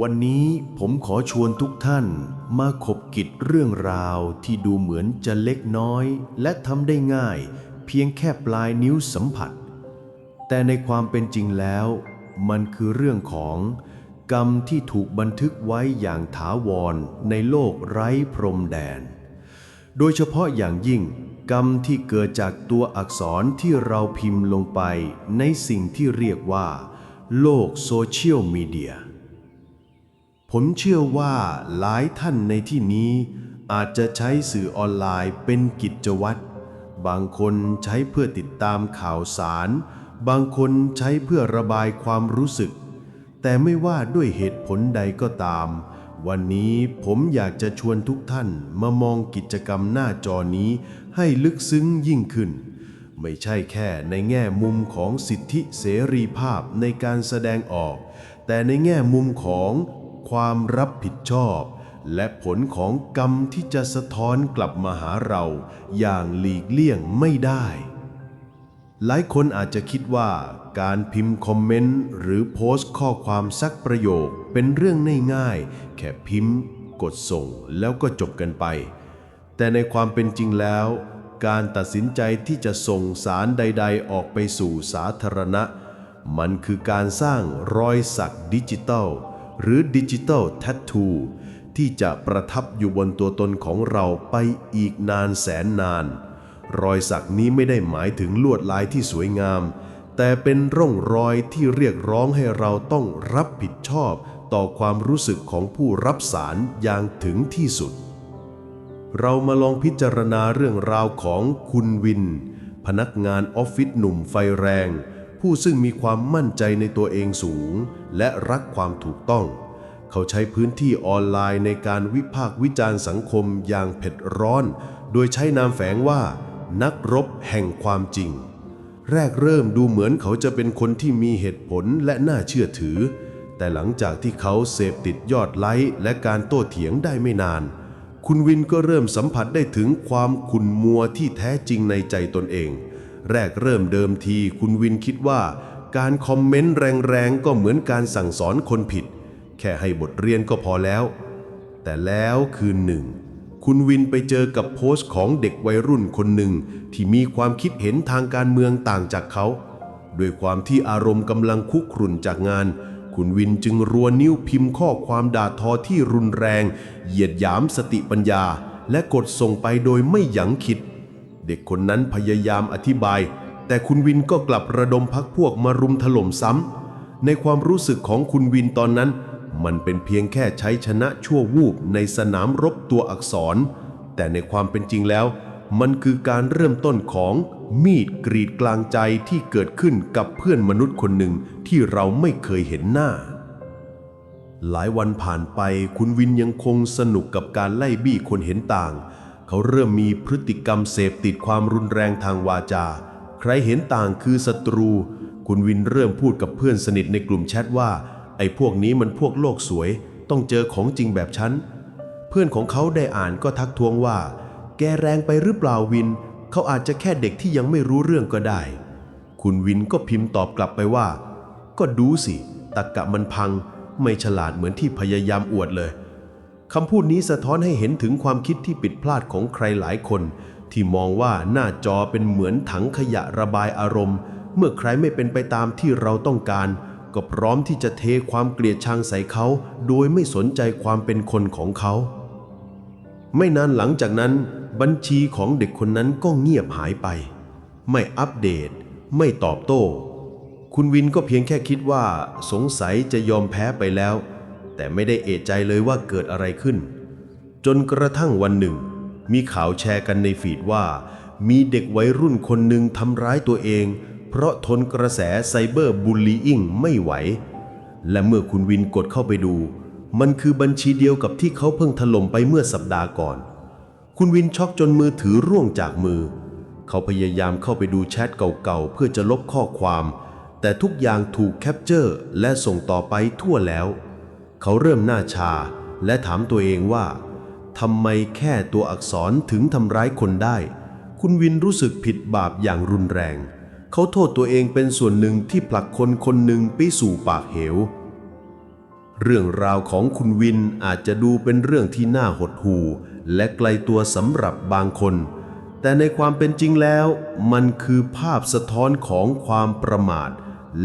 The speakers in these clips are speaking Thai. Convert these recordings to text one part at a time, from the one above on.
วันนี้ผมขอชวนทุกท่านมาขบกิจเรื่องราวที่ดูเหมือนจะเล็กน้อย และทำได้ง่าย เพียงแค่ปลายนิ้วสัมผัส แต่ในความเป็นจริงแล้ว มันคือเรื่องของ กรรมที่ถูกบันทึกไว้อย่างถาวรในโลกไร้พรมแดน โดยเฉพาะอย่างยิ่ง กรรมที่เกิดจากตัวอักษรที่เราพิมพ์ลงไปในสิ่งที่เรียกว่า โลกโซเชียลมีเดีย ผมเชื่อว่าหลายท่านในที่นี้อาจจะใช้สื่อออนไลน์เป็นกิจวัตร บางคนใช้เพื่อติดตามข่าวสาร บางคนใช้เพื่อระบายความรู้สึก แต่ไม่ว่าด้วยเหตุผลใดก็ตาม วันนี้ผมอยากจะชวนทุกท่านมามองกิจกรรมหน้าจอนี้ให้ลึกซึ้งยิ่งขึ้น ไม่ใช่แค่ในแง่มุมของสิทธิเสรีภาพในการแสดงออก แต่ในแง่มุมของ ความรับผิดชอบ และผลของกรรมที่จะสะท้อนกลับมาหาเรา อย่างหลีกเลี่ยงไม่ได้ หลายคนอาจจะคิดว่า การพิมพ์คอมเมนต์หรือโพสต์ข้อความสักประโยคเป็นเรื่องง่ายๆ แค่พิมพ์ กดส่งแล้วก็จบกันไป แต่ในความเป็นจริงแล้ว การตัดสินใจที่จะส่งสารใด ๆ ออกไปสู่สาธารณะมันคือการสร้างรอยสักดิจิทัล หรือดิจิทัลแทททูที่จะประทับอยู่บนตัวตนของเราไปอีกนานแสนนาน รอยสักนี้ไม่ได้หมายถึงลวดลายที่สวยงาม แต่เป็นร่องรอยที่เรียกร้องให้เราต้องรับผิดชอบต่อความรู้สึกของผู้รับสารอย่างถึงที่สุด เรามาลองพิจารณาเรื่องราวของคุณวิน พนักงานออฟฟิศหนุ่มไฟแรง ผู้ซึ่งมีความมั่นใจในตัวเองสูง และรักความถูกต้อง เขาใช้พื้นที่ออนไลน์ในการวิพากษ์วิจารณ์สังคมอย่างเผ็ดร้อน โดยใช้นามแฝงว่า นักรบแห่งความจริง แรกเริ่มดูเหมือนเขาจะเป็นคนที่มีเหตุผลและน่าเชื่อถือ แต่หลังจากที่เขาเสพติดยอดไลค์และการโต้เถียงได้ไม่นาน คุณวินก็เริ่มสัมผัสได้ถึงความขุ่นมัวที่แท้จริงในใจตนเอง แรกเริ่มเดิมทีคุณวินคิดว่าการคอมเมนต์แรงๆ ก็เหมือนการสั่งสอนคนผิด แค่ให้บทเรียนก็พอแล้ว แต่แล้วคืนหนึ่ง คุณวินไปเจอกับโพสต์ของเด็กวัยรุ่นคนหนึ่งที่มีความคิดเห็นทางการเมืองต่างจากเขา ด้วยความที่อารมณ์กำลังคุกครุ่นจากงาน คุณวินจึงรัวนิ้วพิมพ์ข้อความด่าทอที่รุนแรง เหยียดหยามสติปัญญา และกดส่งไปโดยไม่ยั้งคิด เด็กคนนั้นพยายามอธิบาย แต่คุณวินก็กลับระดมพักพวกมารุมถล่มซ้ำ ในความรู้สึกของคุณวินตอนนั้น มันเป็นเพียงแค่ใช้ชนะชั่ววูบในสนามรบตัวอักษร แต่ในความเป็นจริงแล้ว มันคือการเริ่มต้นของมีดกรีดกลางใจที่เกิดขึ้นกับเพื่อนมนุษย์คนหนึ่งที่เราไม่เคยเห็นหน้า หลายวันผ่านไปคุณวินยังคงสนุกกับการไล่บี้คนเห็นต่าง เขาเริ่มมีพฤติกรรมเสพติดความรุนแรงทางวาจา ใครเห็นต่างคือศัตรู คุณวินเริ่มพูดกับเพื่อนสนิทในกลุ่มแชทว่า ไอ้พวกนี้มันพวกโลกสวย ต้องเจอของจริงแบบฉัน เพื่อนของเขาได้อ่านก็ทักท้วงว่า แกแรงไปหรือเปล่าวิน เขาอาจจะแค่เด็กที่ยังไม่รู้เรื่องก็ได้ คุณวินก็พิมพ์ตอบกลับไปว่า ก็ดูสิตักกะมันพัง ไม่ฉลาดเหมือนที่พยายามอวดเลย คำพูดนี้สะท้อนให้เห็นถึงความคิดที่ผิดพลาดของใครหลายคน ที่มองว่าหน้าจอเป็นเหมือนถังขยะระบายอารมณ์ เมื่อใครไม่เป็นไปตามที่เราต้องการ ก็พร้อมที่จะเทความเกลียดชังใส่เขา โดยไม่สนใจความเป็นคนของเขา ไม่นานหลังจากนั้น บัญชีของเด็กคนนั้นก็เงียบหายไป ไม่อัปเดต ไม่ตอบโต้ คุณวินก็เพียงแค่คิดว่า สงสัยจะยอมแพ้ไปแล้ว แต่ไม่ได้เอะใจเลยว่าเกิดอะไรขึ้น จนกระทั่งวันหนึ่ง มีข่าวแชร์กันในฟีดว่า มีเด็กวัยรุ่นคนหนึ่งทำร้ายตัวเอง เพราะทนกระแสไซเบอร์บูลลีอิงไม่ไหว และเมื่อคุณวินกดเข้าไปดู มันคือบัญชีเดียวกับที่เขาเพิ่งถล่มไปเมื่อสัปดาห์ก่อน คุณวินช็อกจนมือถือร่วงจากมือ เขาพยายามเข้าไปดูแชทเก่าๆเพื่อจะลบข้อความ แต่ทุกอย่างถูกแคปเจอร์และส่งต่อไปทั่วแล้ว เขาเริ่มหน้าชาและถามตัวเองว่าทำไมแค่ตัวอักษรถึงทำร้ายคนได้ คุณวินรู้สึกผิดบาปอย่างรุนแรง เขาโทษตัวเองเป็นส่วนหนึ่งที่ผลักคนคนหนึ่งไปสู่ปากเหว เรื่องราวของคุณวินอาจจะดูเป็นเรื่องที่น่าหดหู่และไกลตัวสำหรับบางคน แต่ในความเป็นจริงแล้ว มันคือภาพสะท้อนของความประมาท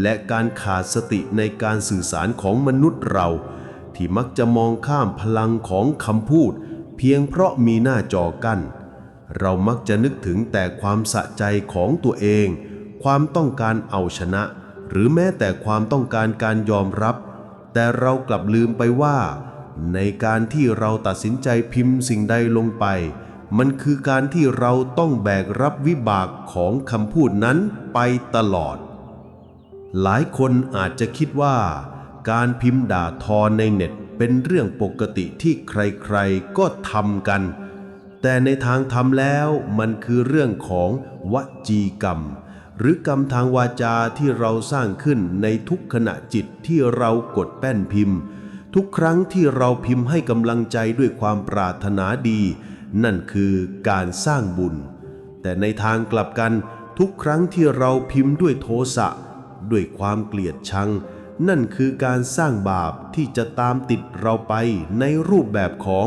และการขาดสติในการสื่อสารของมนุษย์เรา ที่มักจะมองข้ามพลังของคำพูด เพียงเพราะมีหน้าจอกั้น เรามักจะนึกถึงแต่ความสะใจของตัวเอง ความต้องการเอาชนะ หรือแม้แต่ความต้องการการยอมรับ แต่เรากลับลืมไปว่า ในการที่เราตัดสินใจพิมพ์สิ่งใดลงไป มันคือการที่เราต้องแบกรับวิบากของคำพูดนั้นไปตลอด หลายคนอาจจะคิดว่า การพิมพ์ด่าทอในเน็ตเป็นเรื่องปกติที่ใครๆก็ทำกัน แต่ในทางทำแล้วมันคือเรื่องของวจีกรรม หรือกรรมทางวาจาที่เราสร้างขึ้นในทุกขณะจิตที่เรากดแป้นพิมพ์ ทุกครั้งที่เราพิมพ์ให้กำลังใจด้วยความปรารถนาดี นั่นคือการสร้างบุญ แต่ในทางกลับกันทุกครั้งที่เราพิมพ์ด้วยโทสะด้วยความเกลียดชัง นั่นคือการสร้างบาปที่จะตามติดเราไปในรูปแบบของ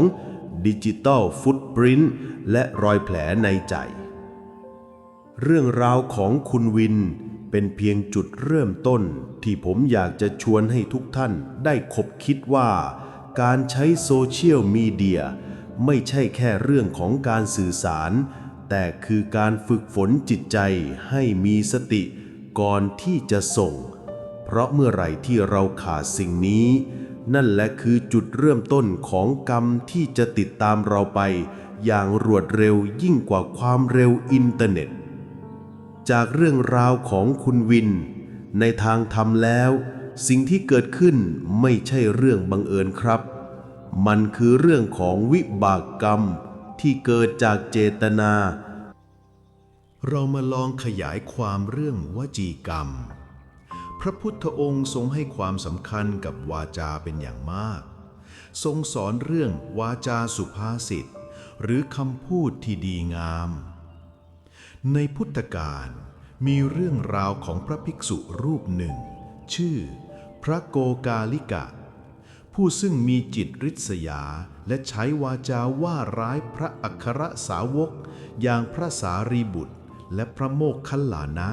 ดิจิตอลฟุตปรินต์และรอยแผลในใจ เรื่องราวของคุณวินเป็นเพียงจุดเริ่มต้นที่ผมอยากจะชวนให้ทุกท่านได้คบคิดว่า การใช้โซเชียลมีเดียไม่ใช่แค่เรื่องของการสื่อสาร แต่คือการฝึกฝนจิตใจให้มีสติก่อนที่จะส่ง เพราะเมื่อไหร่ที่เราขาดสิ่งนี้ นั่นแหละคือจุดเริ่มต้นของกรรมที่จะติดตามเราไป อย่างรวดเร็วยิ่งกว่าความเร็วอินเทอร์เน็ต จากเรื่องราวของคุณวิน ในทางธรรมแล้ว สิ่งที่เกิดขึ้นไม่ใช่เรื่องบังเอิญครับ มันคือเรื่องของวิบากกรรมที่เกิดจากเจตนา เรามาลองขยายความเรื่องวจีกรรม ระพุทธองค์ทรงให้ความสำคัญกับวาจาเป็นอย่างมาก ทรงสอนเรื่องวาจาสุภาษิต หรือคำพูดที่ดีงาม ในพุทธกาลมีเรื่องราวของพระภิกษุรูปหนึ่ง ชื่อ พระโกกาลิกะ ผู้ซึ่งมีจิตริษยาและใช้วาจาว่าร้ายพระอัครสาวก อย่างพระสารีบุตรและพระโมคคัลลานะ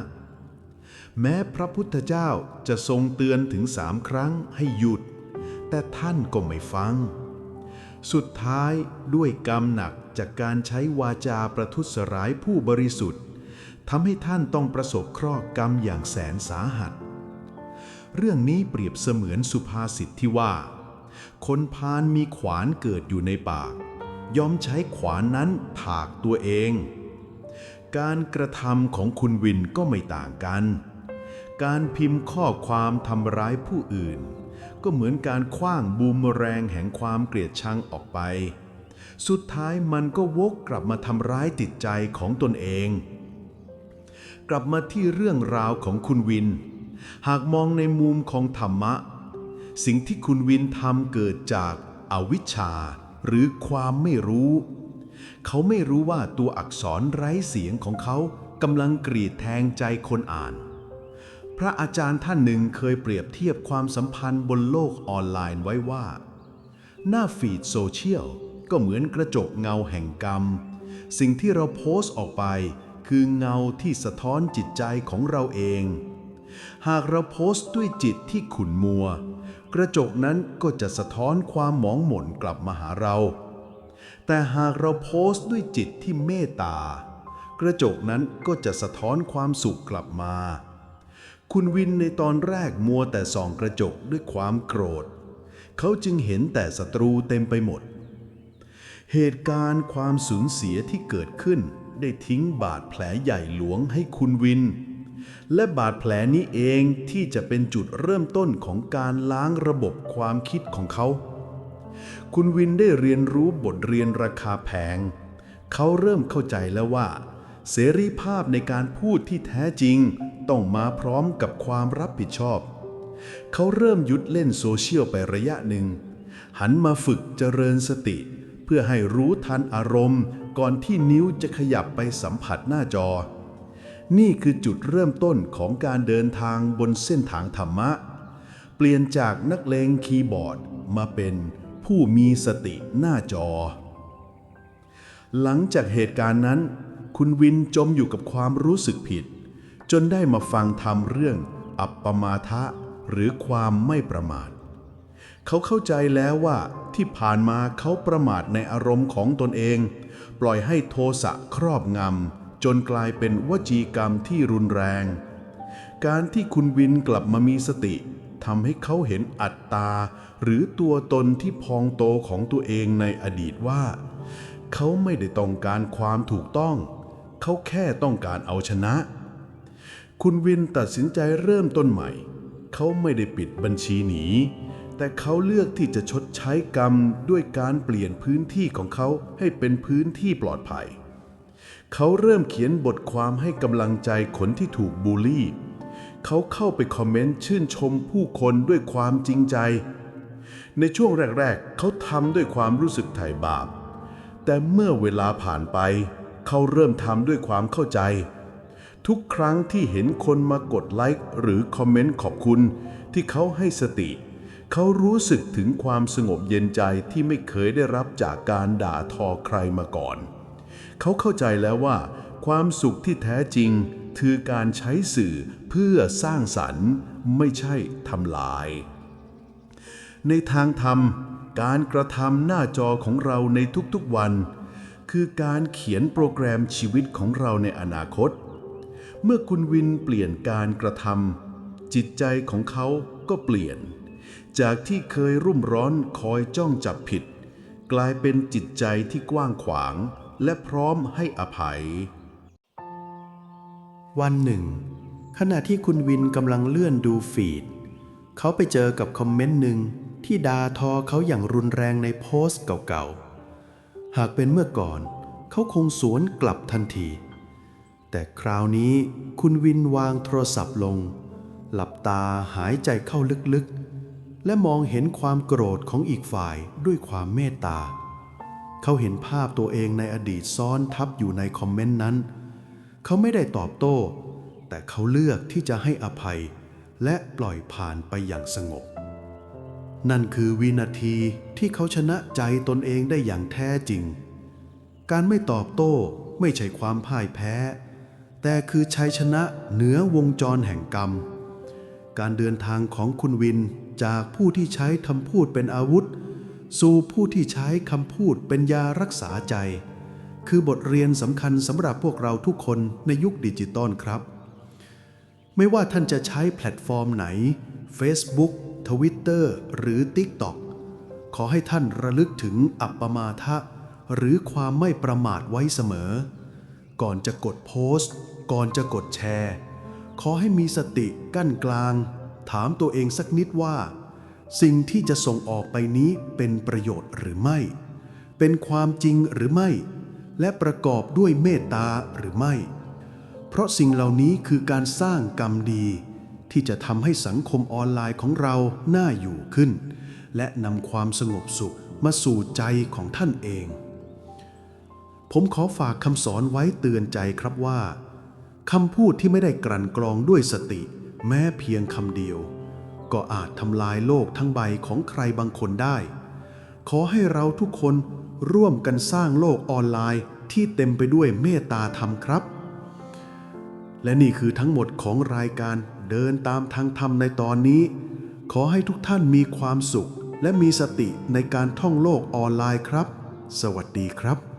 แม้พระพุทธเจ้าจะทรงเตือนถึงสามครั้งให้หยุด แต่ท่านก็ไม่ฟัง สุดท้ายด้วยกรรมหนักจากการใช้วาจาประทุษร้ายผู้บริสุทธิ์ทำให้ท่านต้องประสบเคราะห์กรรมอย่างแสนสาหัส เรื่องนี้เปรียบเสมือนสุภาษิตที่ว่า คนพาลมีขวานเกิดอยู่ในปาก ยอมใช้ขวานนั้นถากตัวเอง การกระทำของคุณวินก็ไม่ต่างกัน การพิมพ์ข้อความทำร้ายผู้อื่น ก็เหมือนการคว้างบูมแรงแห่งความเกลียดชังออกไป สุดท้ายมันก็วกกลับมาทำร้ายจิตใจของตนเอง กลับมาที่เรื่องราวของคุณวิน หากมองในมุมของธรรมะ สิ่งที่คุณวินทำเกิดจากอาวิชชา หรือความไม่รู้ เขาไม่รู้ว่าตัวอักษรไร้เสียงของเขากำลังกรีดแทงใจคนอ่าน พระอาจารย์ท่านหนึ่งเคยเปรียบเทียบความสัมพันธ์บนโลกออนไลน์ไว้ว่า หน้าฟีดโซเชียลก็เหมือนกระจกเงาแห่งกรรม สิ่งที่เราโพสต์ออกไป คือเงาที่สะท้อนจิตใจของเราเอง หากเราโพสต์ด้วยจิตที่ขุ่นมัว กระจกนั้นก็จะสะท้อนความหมองหม่นกลับมาหาเรา แต่หากเราโพสต์ด้วยจิตที่เมตตากระจกนั้นก็จะสะท้อนความสุขกลับมา คุณวินในตอนแรกมัวแต่ส่องกระจกด้วยความโกรธ เขาจึงเห็นแต่ศัตรูเต็มไปหมด เหตุการณ์ความสูญเสียที่เกิดขึ้นได้ทิ้งบาดแผลใหญ่หลวงให้คุณวิน และบาดแผลนี้เองที่จะเป็นจุดเริ่มต้นของการล้างระบบความคิดของเขา คุณวินได้เรียนรู้บทเรียนราคาแพง เขาเริ่มเข้าใจแล้วว่า เสรีภาพในการพูดที่แท้จริง ต้องมาพร้อมกับความรับผิดชอบ เขาเริ่มหยุดเล่นโซเชียลไประยะหนึ่ง หันมาฝึกเจริญสติ เพื่อให้รู้ทันอารมณ์ ก่อนที่นิ้วจะขยับไปสัมผัสหน้าจอ นี่คือจุดเริ่มต้นของการเดินทางบนเส้นทางธรรมะ เปลี่ยนจากนักเลงคีย์บอร์ดมาเป็นผู้มีสติหน้าจอ หลังจากเหตุการณ์นั้น คุณวินจมอยู่กับความรู้สึกผิด จนได้มาฟังทำเรื่อง อัปปมาทะ หรือความไม่ประมาท เขาเข้าใจแล้วว่าที่ผ่านมาเขาประมาทในอารมณ์ของตนเอง ปล่อยให้โทสะครอบงำจนกลายเป็นวจีกรรมที่รุนแรง การที่คุณวินกลับมามีสติทำให้เขาเห็นอัตตา หรือตัวตนที่พองโตของตัวเองในอดีตว่า เขาไม่ได้ต้องการความถูกต้อง เขาแค่ต้องการเอาชนะ คุณวินตัดสินใจเริ่มต้นใหม่ เขาไม่ได้ปิดบัญชีหนี แต่เขาเลือกที่จะชดใช้กรรมด้วยการเปลี่ยนพื้นที่ของเขาให้เป็นพื้นที่ปลอดภัย เขาเริ่มเขียนบทความให้กำลังใจคนที่ถูกบูลลี่ เขาเข้าไปคอมเมนต์ชื่นชมผู้คนด้วยความจริงใจ ในช่วงแรกๆ เขาทำด้วยความรู้สึกไถ่บาป แต่เมื่อเวลาผ่านไป เขาเริ่มทำด้วยความเข้าใจ ทุกครั้งที่เห็นคนมากดไลค์หรือคอมเมนต์ขอบคุณ ที่เขาให้สติ เขารู้สึกถึงความสงบเย็นใจที่ไม่เคยได้รับจากการด่าทอใครมาก่อน เขาเข้าใจแล้วว่า ความสุขที่แท้จริงคือการใช้สื่อเพื่อสร้างสรรค์ ไม่ใช่ทำลาย ในทางธรรม การกระทำหน้าจอของเราในทุกๆวัน คือการเขียนโปรแกรมชีวิตของเราในอนาคต เมื่อคุณวินเปลี่ยนการกระทำจิตใจของเขาก็เปลี่ยน จากที่เคยรุ่มร้อนคอยจ้องจับผิด กลายเป็นจิตใจที่กว้างขวาง และพร้อมให้อภัย วันหนึ่ง ขณะที่คุณวินกำลังเลื่อนดูฟีด เขาไปเจอกับคอมเมนต์หนึ่งที่ด่าทอเขาอย่างรุนแรงในโพสต์เก่าๆ หากเป็นเมื่อก่อน เขาคงสวนกลับทันที แต่คราวนี้คุณวินวางโทรศัพท์ลง หลับตาหายใจเข้าลึกๆ และมองเห็นความโกรธของอีกฝ่ายด้วยความเมตตา เขาเห็นภาพตัวเองในอดีตซ้อนทับอยู่ในคอมเมนต์นั้น เขาไม่ได้ตอบโต้ แต่เขาเลือกที่จะให้อภัย และปล่อยผ่านไปอย่างสงบ นั่นคือวินาทีที่เขาชนะใจตนเองได้อย่างแท้จริง การไม่ตอบโต้ไม่ใช่ความพ่ายแพ้ แต่คือชัยชนะเหนือวงจรแห่งกรรม การเดินทางของคุณวินจากผู้ที่ใช้คำพูดเป็นอาวุธ สู่ผู้ที่ใช้คำพูดเป็นยารักษาใจ คือบทเรียนสำคัญสำหรับพวกเราทุกคนในยุคดิจิตอลครับ ไม่ว่าท่านจะใช้แพลตฟอร์มไหน Facebook Twitter หรือ TikTok ขอให้ท่านระลึกถึงอัปปมาทะ หรือความไม่ประมาทไว้เสมอ ก่อนจะกดโพสต์ ก่อนจะกดแชร์ ขอให้มีสติกั้นกลาง ถามตัวเองสักนิดว่า สิ่งที่จะส่งออกไปนี้เป็นประโยชน์หรือไม่ เป็นความจริงหรือไม่ และประกอบด้วยเมตตาหรือไม่ เพราะสิ่งเหล่านี้คือการสร้างกรรมดี ที่จะทำให้สังคมออนไลน์ของเราน่าอยู่ขึ้น และนำความสงบสุขมาสู่ใจของท่านเองผมขอฝากคำสอนไว้เตือนใจครับว่า คำพูดที่ไม่ได้กลั่นกรองด้วยสติ แม้เพียงคำเดียว ก็อาจทำลายโลกทั้งใบของใครบางคนได้ ขอให้เราทุกคนร่วมกันสร้างโลกออนไลน์ที่เต็มไปด้วยเมตตาธรรมครับ และนี่คือทั้งหมดของรายการเดินตามทางธรรมในตอนนี้ ขอให้ทุกท่านมีความสุข และมีสติในการท่องโลกออนไลน์ครับ สวัสดีครับ